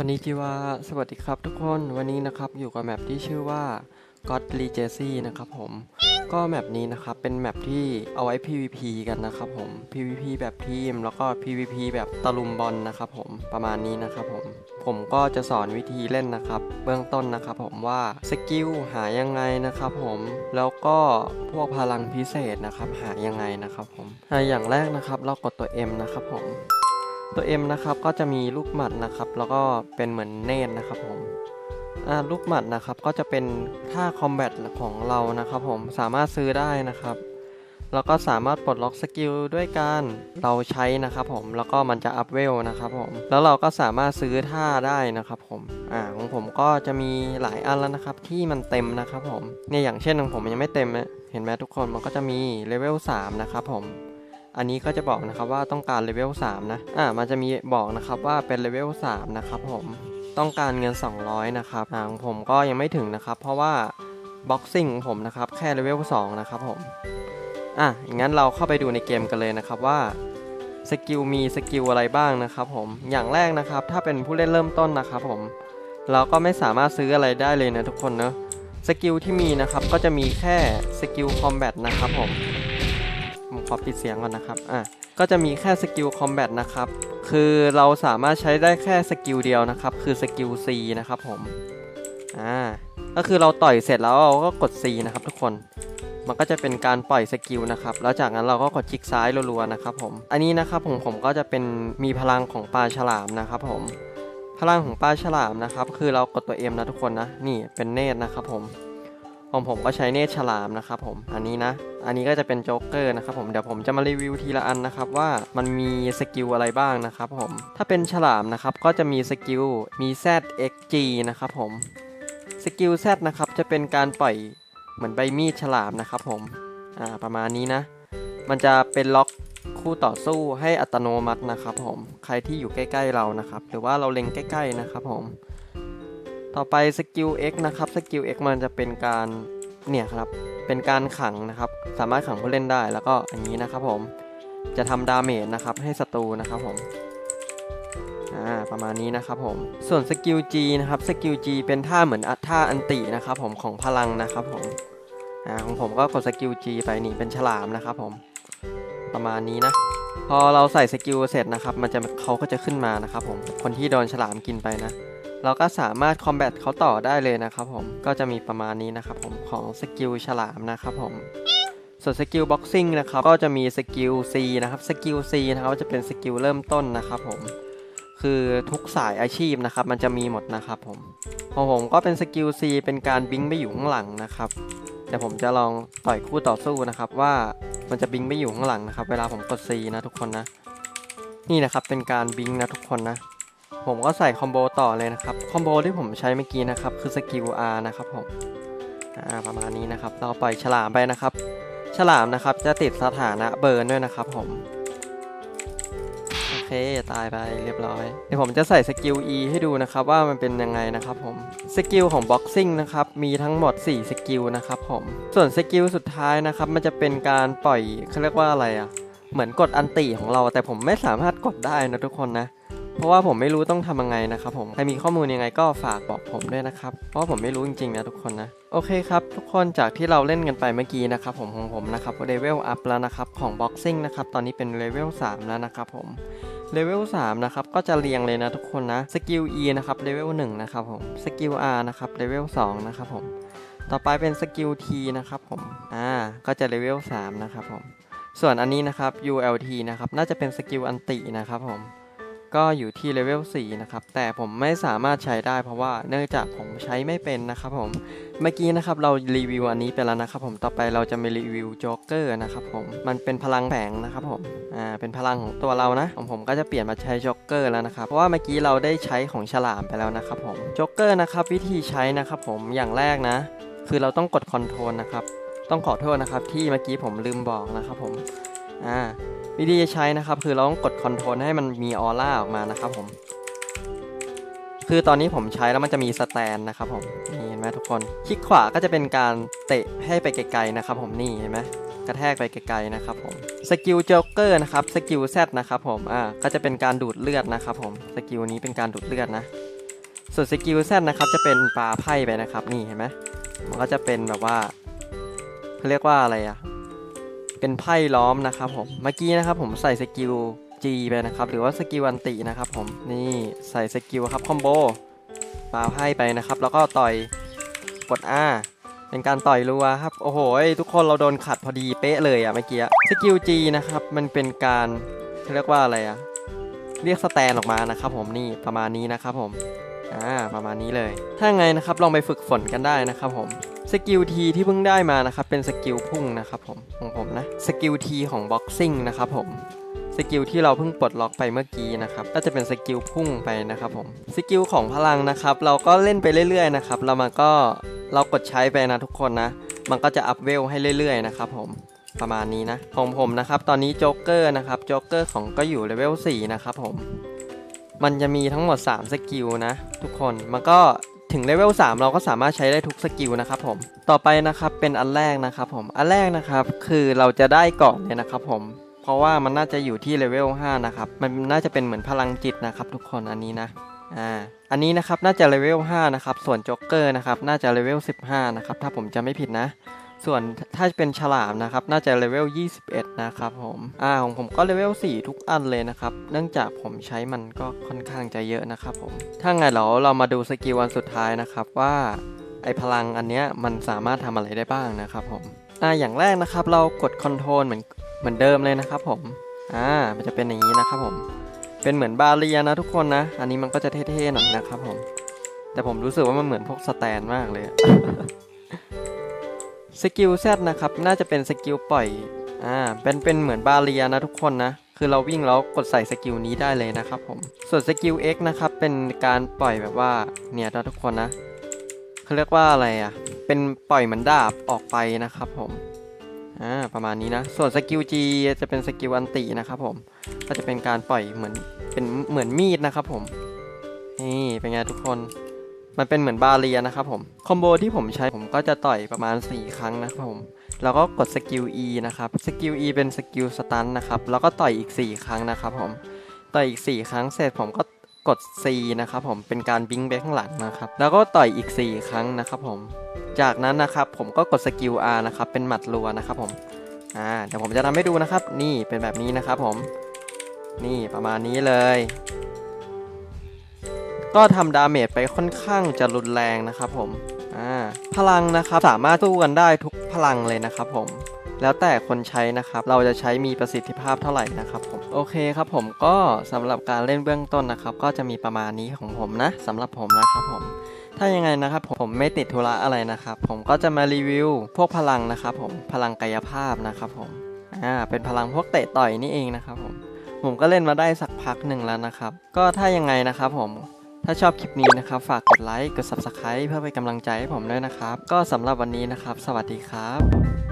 คอนนิจิวาสวัสดีครับทุกคนวันนี้นะครับอยู่กับแมปที่ชื่อว่า God Legacy นะครับผม ก็แมปนี้นะครับเป็นแมปที่เอาไว้ PVP กันนะครับผม PVP แบบทีม แล้วก็ PVP แบบตะลุมบอลนะครับผมประมาณนี้นะครับผม ผมก็จะสอนวิธีเล่นนะครับ เบื้องต้นนะครับผมว่าสกิลหายังไงนะครับผมแล้วก็พวกพลังพิเศษนะครับหายังไงนะครับผมอ่าอย่างแรกนะครับเรากดตัว M นะครับผม ตัว M นะครับก็จะมีลูกหมัดนะครับแล้วก็เป็นเหมือนเนตนะครับผมลูกหมัดนะครับก็จะเป็นท่าคอมแบทของเรานะครับผมสามารถซื้อได้นะครับแล้วก็สามารถปลดล็อกสกิลด้วยการเราใช้นะครับผมแล้วก็มันจะอัพเวลนะครับผมแล้วเราก็สามารถซื้อท่าได้นะครับผมอ่าของผมก็จะมีหลายอันแล้วนะครับที่มันเต็มนะครับผมเนี่ยอย่างเช่นของผมยังไม่เต็มเห็นไหมทุกคนมันก็จะมีเลเวล3นะครับผม อันนี้ก็จะบอกนะครับว่าต้องการเลเวล3นะอ่ามันจะมีบอกนะครับว่าเป็นเลเวล3นะครับผมต้องการเงิน 200นะครับของผมก็ยังไม่ถึงนะครับ เพราะว่าบ็อกซิ่งของผมนะครับแค่เลเวล2นะครับผมอะอย่างนั้นเราเข้าไปดูในเกมกันเลยนะครับว่าสกิลมีสกิลอะไรบ้างนะครับผมอย่างแรกนะครับถ้าเป็นผู้เล่นเริ่มต้นนะครับผมเราก็ไม่สามารถซื้ออะไรได้เลยนะทุกคนเนอะสกิลที่มีนะครับก็จะมีแค่สกิลคอมแบทนะครับผม ผมขอปิดเสียงก่อนนะครับ อะ ก็จะมีแค่สกิลคอมแบทนะครับ คือเราสามารถใช้ได้แค่สกิลเดียวนะครับ คือสกิล C นะครับผม อ่า ก็คือเราต่อยเสร็จแล้วเราก็กด C นะครับทุกคน มันก็จะเป็นการปล่อยสกิลนะครับ แล้วจากนั้นเราก็กดคลิกซ้ายรัวๆนะครับผม อันนี้นะครับผมผมก็จะเป็นมีพลังของปลาฉลามนะครับผม พลังของปลาฉลามนะครับ คือเรากดตัว M นะทุกคนนะ นี่เป็นเนตรนะครับผม ของผมก็ใช้เนตรฉลามนะครับผมอันนี้นะ อันนี้ก็จะเป็นโจ๊กเกอร์นะครับผมเดี๋ยวผมจะมารีวิวทีละอันนะครับว่ามันมีสกิลอะไรบ้างนะครับผมถ้าเป็นฉลามนะครับก็จะมีสกิลมี ZXG นะครับผมสกิล Z นะครับจะเป็นการปล่อยเหมือนใบมีดฉลามนะครับผมอ่าประมาณนี้นะ มันจะเป็นล็อกคู่ต่อสู้ให้อัตโนมัตินะครับผมใครที่อยู่ใกล้ ๆเรานะครับ หรือว่าเราเล็งใกล้ ๆนะครับผม ต่อไปสกิล X นะครับสกิล X มันจะเป็นการเนี่ยครับเป็นการขังนะครับสามารถขังผู้เล่นได้แล้วก็อันนี้นะครับผมจะทำดาเมจนะครับให้ศัตรูนะครับผมอ่าประมาณนี้นะครับผมส่วนสกิล G นะครับสกิล G เป็นท่าเหมือนอัท่าอันตินะครับผมของพลังนะครับผมอ่าของผมก็กดสกิล G ไปนี่เป็นฉลามนะครับผมประมาณนี้นะพอเราใส่สกิลเสร็จนะครับมันจะเขาก็จะขึ้นมานะครับผมคนที่โดนฉลามกินไปนะ เราก็สามารถคอมแบทเขาต่อได้เลยนะครับผม ก็จะมีประมาณนี้นะครับผมของสกิลฉลามนะครับผม ส่วนสกิลบ็อกซิ่งนะครับก็จะมีสกิล C นะครับ สกิล C นะครับจะเป็นสกิลเริ่มต้นนะครับผม คือทุกสายอาชีพนะครับ มันจะมีหมดนะครับผมของผมก็เป็นสกิล C เป็นการบิงไปอยู่ข้างหลังนะครับเดี๋ยวผมจะลองต่อยคู่ต่อสู้นะครับว่ามันจะบิงไปอยู่ข้างหลังนะครับ เวลาผมกด C นะทุกคนนะ นี่นะครับเป็นการบิงนะทุกคนนะ ผมก็ใส่คอมโบต่อเลยนะครับ คอมโบที่ผมใช้เมื่อกี้นะครับ คือสกิล R นะครับผมประมาณนี้นะครับ เราปล่อยฉลามไปนะครับ ฉลามนะครับจะติดสถานะเบิร์นด้วยนะครับผม โอเค ตายไปเรียบร้อย เดี๋ยวผมจะใส่สกิล E ให้ดูนะครับ ว่ามันเป็นยังไงนะครับผม สกิลของบ็อกซิ่งนะครับ มีทั้งหมด 4 สกิลนะครับผม ส่วนสกิลสุดท้ายนะครับ มันจะเป็นการปล่อยเขาเรียกว่าอะไรอะ่ะ เหมือนกดอันติของเรา แต่ผมไม่สามารถกดได้นะทุกคนนะ เพราะว่าผมไม่รู้ต้องทำยังไงนะครับผม ใครมีข้อมูลยังไงก็ฝากบอกผมด้วยนะครับ เพราะผมไม่รู้จริงๆนะทุกคนนะ โอเคครับ ทุกคนจากที่เราเล่นกันไปเมื่อกี้นะครับผมของผมนะครับเลเวลอัพแล้วนะครับของบ็อกซิ่งนะครับตอนนี้เป็นเลเวล3แล้วนะครับผมเลเวล3นะครับก็จะเรียงเลยนะทุกคนนะสกิล E นะครับเลเวล1นะครับผมสกิล R นะครับเลเวล2นะครับผมต่อไปเป็นสกิล T นะครับผมอ่าก็จะเลเวล3นะครับผมส่วนอันนี้นะครับ ULT นะครับน่าจะเป็นสกิลอันตินะครับผม ก็อยู่ที่เลเวล4นะครับ แต่ผมไม่สามารถใช้ได้เพราะว่าเนื่องจากผมใช้ไม่เป็นนะครับผม เมื่อกี้นะครับเรารีวิวอันนี้ไปแล้วนะครับผม ต่อไปเราจะมารีวิวโจ๊กเกอร์นะครับผม มันเป็นพลังแฝงนะครับผม อ่า เป็นพลังของตัวเรานะ ของผมก็จะเปลี่ยนมาใช้โจ๊กเกอร์แล้วนะครับ เพราะว่าเมื่อกี้เราได้ใช้ของฉลามไปแล้วนะครับผมโจ๊กเกอร์นะครับวิธีใช้นะครับผม อย่างแรกนะ คือเราต้องกดคอนโทรลนะครับ ต้องขอโทษนะครับที่เมื่อกี้ผมลืมบอกนะครับผม อ่าวิธีจะใช้นะครับคือเราต้องกดคอนโทรลให้มันมีออร่าออกมานะครับผม คือตอนนี้ผมใช้แล้วมันจะมีสแตนนะครับผมนี่เห็นไหมทุกคนคลิกขวาก็จะเป็นการเตะให้ไปไกลๆนะครับ ผมนี่เห็นไหมกระแทกไปไกลๆนะครับผมสกิลโจ๊กเกอร์นะครับสกิล Z นะครับผมอ่าก็จะเป็นการดูดเลือดนะครับผมสกิลนี้เป็นการดูดเลือดนะ ส่วนสกิลแซนะครับจะเป็นปลาไพ่ไปนะครับนี่เห็นไหมมันก็จะเป็นแบบว่าเขาเรียกว่าอะไรอะ เป็นไพ่ล้อมนะครับผม เมื่อกี้นะครับผมใส่สกิล G ไปนะครับ หรือว่าสกิลอันตินะครับผม นี่ใส่สกิลครับคอมโบปาไพ่ไปนะครับ แล้วก็ต่อยกด R เป็นการต่อยรัวครับ โอ้โห ทุกคนเราโดนขัดพอดีเป๊ะเลยอะเมื่อกี้ สกิล G นะครับ มันเป็นการเขาเรียกว่าอะไรอะเรียกสแตนออกมานะครับผมนี่ประมาณนี้นะครับผม อ่า ประมาณนี้เลย ถ้าไงนะครับลองไปฝึกฝนกันได้นะครับผม สกิลทีที่เพิ่งได้มานะครับเป็นสกิลพุ่งนะครับผมของผมนะสกิลทีของบ็อกซิ่งนะครับผมสกิลที่เราเพิ่งปลดล็อกไปเมื่อกี้นะครับก็จะเป็นสกิลพุ่งไปนะครับผมสกิลของพลังนะครับ เราก็เล่นไปเรื่อยๆนะครับแล้วมันก็เรากดใช้ไปนะทุกคนนะ มันก็จะอัพเวลให้เรื่อยๆนะครับผมประมาณนี้นะของผมนะครับตอนนี้โจ๊กเกอร์นะครับโจ๊กเกอร์ของก็อยู่เลเวล4นะครับผมมันจะมีทั้งหมด 3 สกิลนะ ทุกคน มันก็ ถึงเลเวล3เราก็สามารถใช้ได้ทุกสกิลนะครับผม ต่อไปนะครับเป็นอันแรกนะครับผม อันแรกนะครับคือเราจะได้ก่อนเลยนะครับผม เพราะว่ามันน่าจะอยู่ที่เลเวล5นะครับ มันน่าจะเป็นเหมือนพลังจิตนะครับ ทุกคนอันนี้นะ อ่า อันนี้นะครับน่าจะเลเวล5นะครับ ส่วนจ็อกเกอร์นะครับน่าจะเลเวล15นะครับถ้าผมจะไม่ผิดนะ ส่วนถ้าเป็นฉลามนะครับ น่าจะเลเวล 21 นะครับผมอ่าของผมก็เลเวล 4 ทุกอันเลยนะครับ เนื่องจากผมใช้มันก็ค่อนข้างจะเยอะนะครับผม ถ้าไงเราเรามาดูสกิลวันสุดท้ายนะครับว่าไอพลังอันเนี้ยมันสามารถทำอะไรได้บ้างนะครับผมอ่าอย่างแรกนะครับ เรากดคอนโทรลเหมือนเหมือนเดิมเลยนะครับผมอ่ามันจะเป็นอย่างนี้นะครับผมเป็นเหมือนบาเรียนะทุกคนนะ อันนี้มันก็จะเท่ๆหน่อยนะครับผม แต่ผมรู้สึกว่ามันเหมือนพวกสแตนมากเลย สกิล Z นะครับ น่าจะเป็นสกิลปล่อย อ่า เป็นเป็นเหมือนบาเรียนะทุกคนนะ คือเราวิ่งแล้วกดใส่สกิลนี้ได้เลยนะครับผม ส่วนสกิล X นะครับ เป็นการปล่อยแบบว่า เนี่ยนะทุกคนนะเขาเรียกว่าอะไรอะ เป็นปล่อยเหมือนดาบออกไปนะครับผม อ่า ประมาณนี้นะ ส่วนสกิล G จะเป็นสกิลอันตินะครับผม ก็จะเป็นการปล่อยเหมือน เป็นเหมือนมีดนะครับผม นี่เป็นไงทุกคน มันเป็นเหมือนบาเรียนะครับผม คอมโบที่ผมใช้ผมก็จะต่อยประมาณ 4 ครั้งนะครับผม แล้วก็กดสกิล E นะครับ สกิล E เป็นสกิลสตันนะครับ แล้วก็ต่อยอีก 4 ครั้งนะครับผม ต่อยอีก 4 ครั้งเสร็จผมก็กด C นะครับผม เป็นการบิงไปข้างหลังนะครับ แล้วก็ต่อยอีก 4 ครั้งนะครับผม จากนั้นนะครับผมก็กดสกิล R นะครับ เป็นหมัดรัวนะครับผม อ่า เดี๋ยวผมจะทำให้ดูนะครับ นี่เป็นแบบนี้นะครับผม นี่ประมาณนี้เลย ก็ทำดาเมจไปค่อนข้างจะรุนแรงนะครับผมอ่าพลังนะครับสามารถสู้กันได้ทุกพลังเลยนะครับผมแล้วแต่คนใช้นะครับ เราจะใช้มีประสิทธิภาพเท่าไหร่นะครับผม โอเคครับผมก็สำหรับการเล่นเบื้องต้นนะครับ ก็จะมีประมาณนี้ของผมนะสำหรับผมนะครับผม ถ้ายังไงนะครับผมไม่ติดธุระอะไรนะครับ ผมก็จะมารีวิว พวกพลังนะครับผม พลังกายภาพนะครับผม อ่า เป็นพลังพวกเตะต่อยนี่เองนะครับผม ผมก็เล่นมาได้สักพักหนึ่งแล้วนะครับ ก็ถ้ายังไงนะครับผม ถ้าชอบคลิปนี้นะครับฝากกดไลค์กด Subscribe เพื่อเป็นกำลังใจให้ผมด้วยนะครับ ก็สำหรับวันนี้นะครับ สวัสดีครับ